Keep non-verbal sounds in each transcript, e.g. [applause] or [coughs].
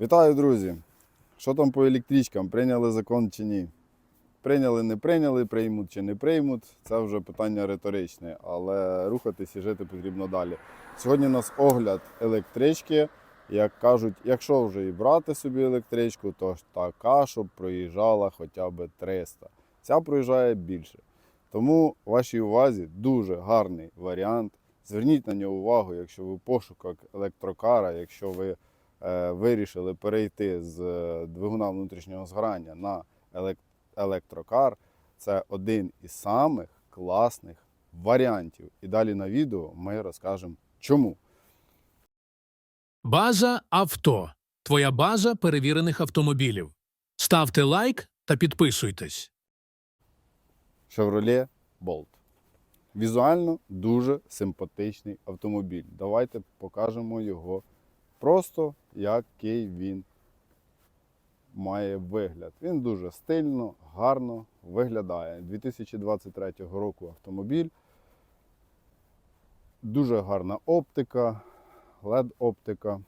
Вітаю, друзі! Що там по електричкам? Прийняли закон чи ні? Прийняли, не прийняли, приймуть чи не приймуть. Це вже питання риторичне, але рухатись і жити потрібно далі. Сьогодні у нас огляд електрички. Як кажуть, якщо вже і брати собі електричку, то ж така, щоб проїжджала хоча б 300. Ця проїжджає більше. Тому вашій увазі дуже гарний варіант. Зверніть на нього увагу, якщо ви пошуках електрокара, якщо ви вирішили перейти з е, двигуна внутрішнього згорання на електрокар, це один із самих класних варіантів. І далі на відео ми розкажемо чому. База авто. Твоя база перевірених автомобілів. Ставте лайк та підписуйтесь. Chevrolet Bolt. Візуально дуже симпатичний автомобіль. Давайте покажемо його просто, який він має вигляд. Він дуже стильно, гарно виглядає. 2023 року автомобіль. Дуже гарна оптика, LED-оптика.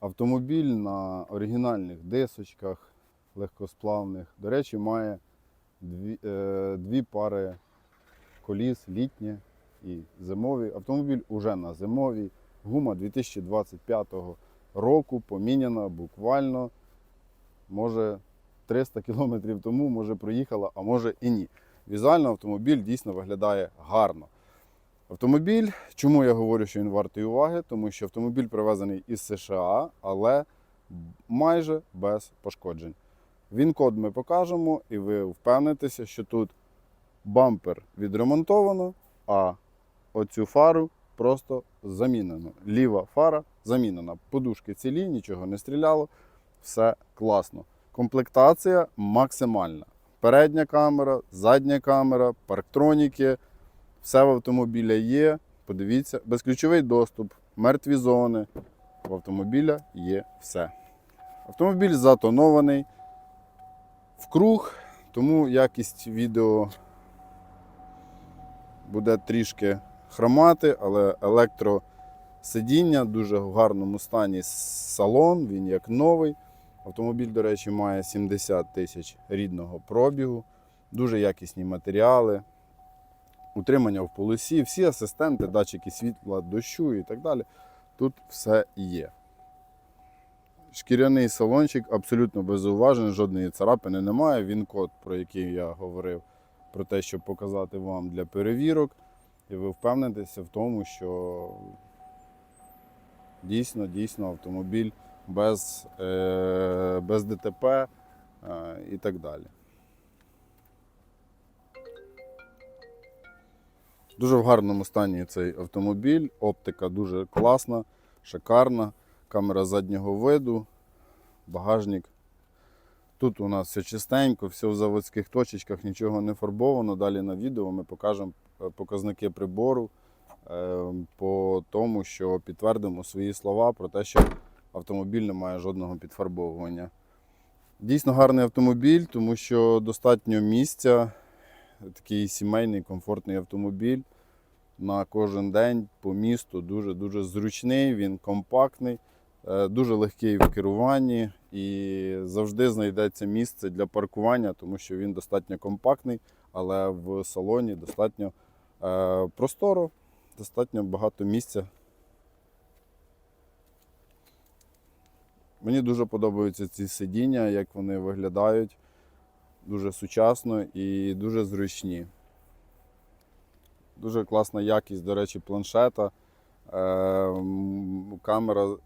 Автомобіль на оригінальних дисочках легкосплавних. До речі, має дві, е, дві пари коліс літні і зимові. Автомобіль уже на зимовій. Гума 2025 року поміняна буквально, може 300 кілометрів тому, може проїхала, а може і ні. Візуально автомобіль дійсно виглядає гарно. Автомобіль, чому я говорю, що він вартий уваги? Тому що автомобіль привезений із США, але майже без пошкоджень. Він-код ми покажемо, і ви впевнитеся, що тут бампер відремонтовано, а оцю фару просто замінено. Ліва фара замінена. Подушки цілі, нічого не стріляло, все класно. Комплектація максимальна. Передня камера, задня камера, парктроніки, все в автомобіля є. Подивіться, безключовий доступ, мертві зони. В автомобіля є все. Автомобіль затонований в круг, тому якість відео буде трішки хромати, але електросидіння дуже в гарному стані салон, він як новий. Автомобіль, до речі, має 70 тисяч рідного пробігу, дуже якісні матеріали, утримання в полосі, всі асистенти, датчики світла, дощу і так далі. Тут все є. Шкіряний салончик абсолютно без жодної царапини немає. Він код, про який я говорив, про те, щоб показати вам для перевірок. І ви впевнитеся в тому, що дійсно, дійсно автомобіль без, е, без ДТП е, і так далі. Дуже в гарному стані цей автомобіль, оптика дуже класна, шикарна, камера заднього виду, багажник. Тут у нас все чистенько, все в заводських точечках, нічого не фарбовано. Далі на відео ми покажемо показники прибору е, по тому, що підтвердимо свої слова про те, що автомобіль не має жодного підфарбовування. Дійсно гарний автомобіль, тому що достатньо місця, такий сімейний, комфортний автомобіль на кожен день по місту. Дуже-дуже зручний, він компактний, е, дуже легкий в керуванні і завжди знайдеться місце для паркування, тому що він достатньо компактний, але в салоні достатньо е, просторо, достатньо багато місця. Мені дуже подобаються ці сидіння, як вони виглядають. Дуже сучасно і дуже зручні. Дуже класна якість, до речі, планшета. Е, камера,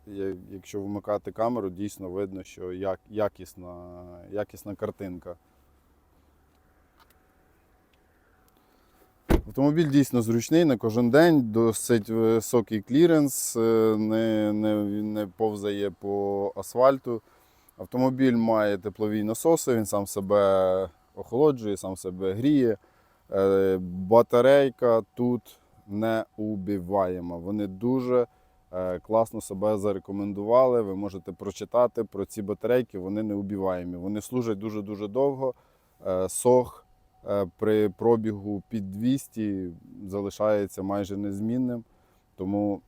якщо вмикати камеру, дійсно видно, що якісна, якісна картинка. Автомобіль дійсно зручний на кожен день, досить високий кліренс, е, не, не, не повзає по асфальту. Автомобіль має теплові насоси, він сам себе охолоджує, сам себе гріє. Е, Батарейка тут не убиваєма. Вони дуже е, класно себе зарекомендували. Ви можете прочитати про ці батарейки, вони не убиваємі. Вони служать дуже-дуже довго. Сох при пробігу під 200 залишається майже незмінним. Тому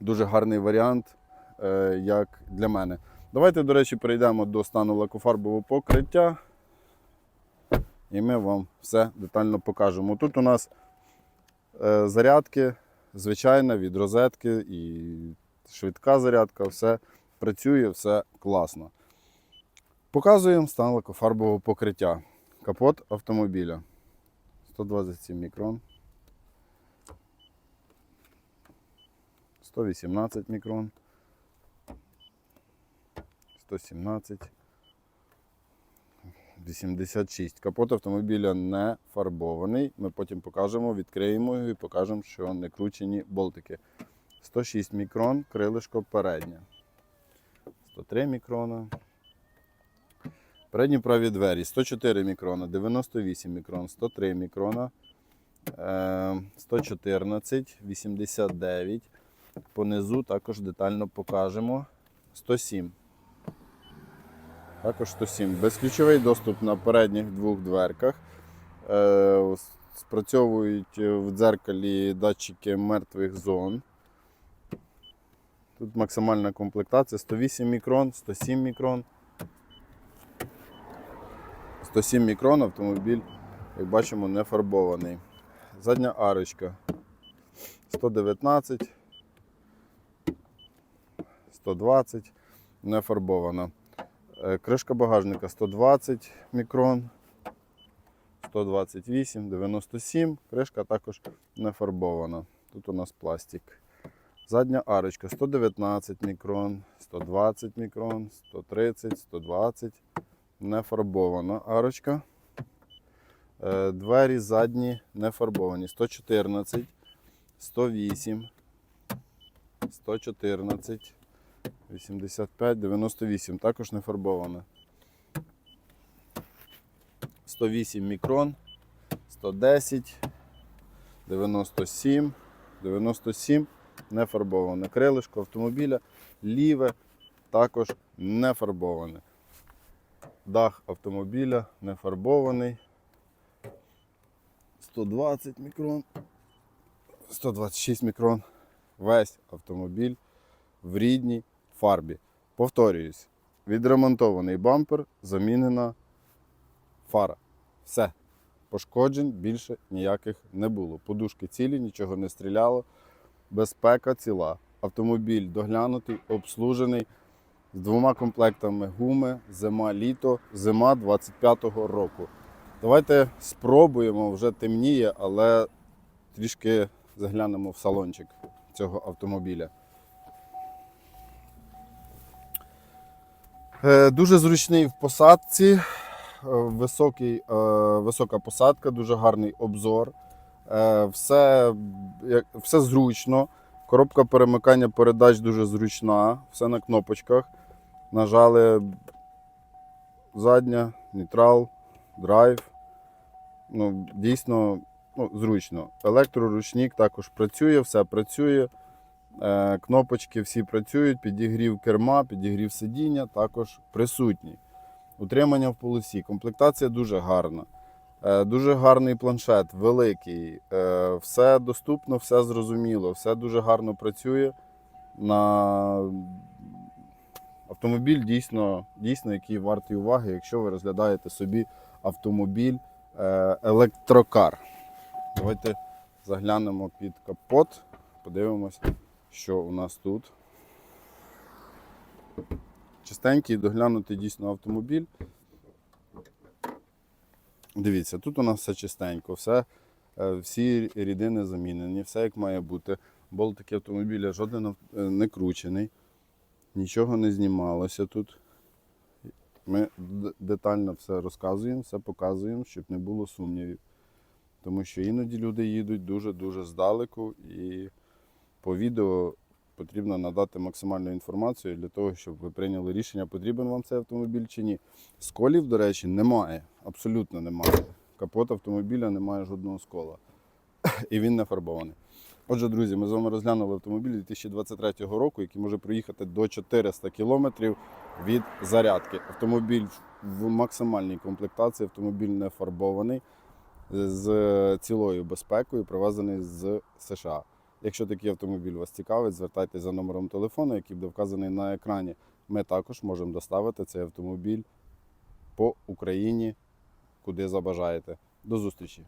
дуже гарний варіант. е, як для мене. Давайте, до речі, перейдемо до стану лакофарбового покриття. І ми вам все детально покажемо. Тут у нас е, зарядки, звичайна від розетки і швидка зарядка, все працює, все класно. Показуємо стан лакофарбового покриття. Капот автомобіля. 127 мікрон. 118 мікрон. 117. 86. Капот автомобіля не фарбований. Ми потім покажемо, відкриємо його і покажемо, що не кручені болтики. 106 мікрон, крилишко переднє. 103 мікрона. Передні праві двері 104 мікрона, 98 мікрон, 103 мікрона, е, 114, 89. Понизу також детально покажемо. 107. Також 107. Безключовий доступ на передніх двох дверках. Е, Спрацьовують в дзеркалі датчики мертвих зон. Тут максимальна комплектація 108 мікрон, 107 мікрон. 107 мікрон автомобіль, як бачимо, не фарбований. Задня арочка 119, 120, не фарбована. Е, Кришка багажника 120 мікрон, 128, 97. Кришка також не фарбована. Тут у нас пластик. Задня арочка 119 мікрон, 120 мікрон, 130, 120 не фарбована арочка. Е, Двері задні не фарбовані. 114, 108, 114, 85, 98. Також не фарбована. 108 мікрон, 110, 97, 97 не фарбоване. Крилишко автомобіля ліве також не фарбоване. Дах автомобіля не фарбований. 120 мікрон. 126 мікрон. Весь автомобіль в рідній фарбі. Повторююсь, відремонтований бампер, замінена фара. Все. Пошкоджень більше ніяких не було. Подушки цілі, нічого не стріляло. Безпека ціла. Автомобіль доглянутий, обслужений з двома комплектами гуми, зима-літо, зима 25-го року. Давайте спробуємо, вже темніє, але трішки заглянемо в салончик цього автомобіля. Е, Дуже зручний в посадці, е, високий, е, висока посадка, дуже гарний обзор. Все, все зручно. Коробка перемикання передач дуже зручна, все на кнопочках. Нажали задня, нейтрал, драйв. Ну, дійсно ну, зручно. Електроручник також працює, все працює. Е, кнопочки всі працюють, підігрів керма, підігрів сидіння також присутній. Утримання в полосі. Комплектація дуже гарна. Е, Дуже гарний планшет, великий. Е, Все доступно, все зрозуміло, все дуже гарно працює. На автомобіль дійсно, дійсно, який вартий уваги, якщо ви розглядаєте собі автомобіль е, електрокар. Давайте заглянемо під капот, подивимось, що у нас тут. Чистенький, доглянутий дійсно автомобіль. Дивіться, тут у нас все чистенько, все, е, всі рідини замінені, все як має бути. Болтики автомобіля жоден е, не кручений, нічого не знімалося тут. Ми детально все розказуємо, все показуємо, щоб не було сумнівів. Тому що іноді люди їдуть дуже-дуже здалеку і по відео потрібно надати максимальну інформацію для того, щоб ви прийняли рішення, потрібен вам цей автомобіль чи ні. Сколів, до речі, немає. Абсолютно немає. Капот автомобіля немає жодного скола. [coughs] І він не фарбований. Отже, друзі, ми з вами розглянули автомобіль 2023 року, який може проїхати до 400 кілометрів від зарядки. Автомобіль в максимальній комплектації, автомобіль не фарбований з цілою безпекою, привезений з США. Якщо такий автомобіль вас цікавить, звертайтеся за номером телефону, який буде вказаний на екрані. Ми також можемо доставити цей автомобіль по Україні, куди забажаєте. До зустрічі!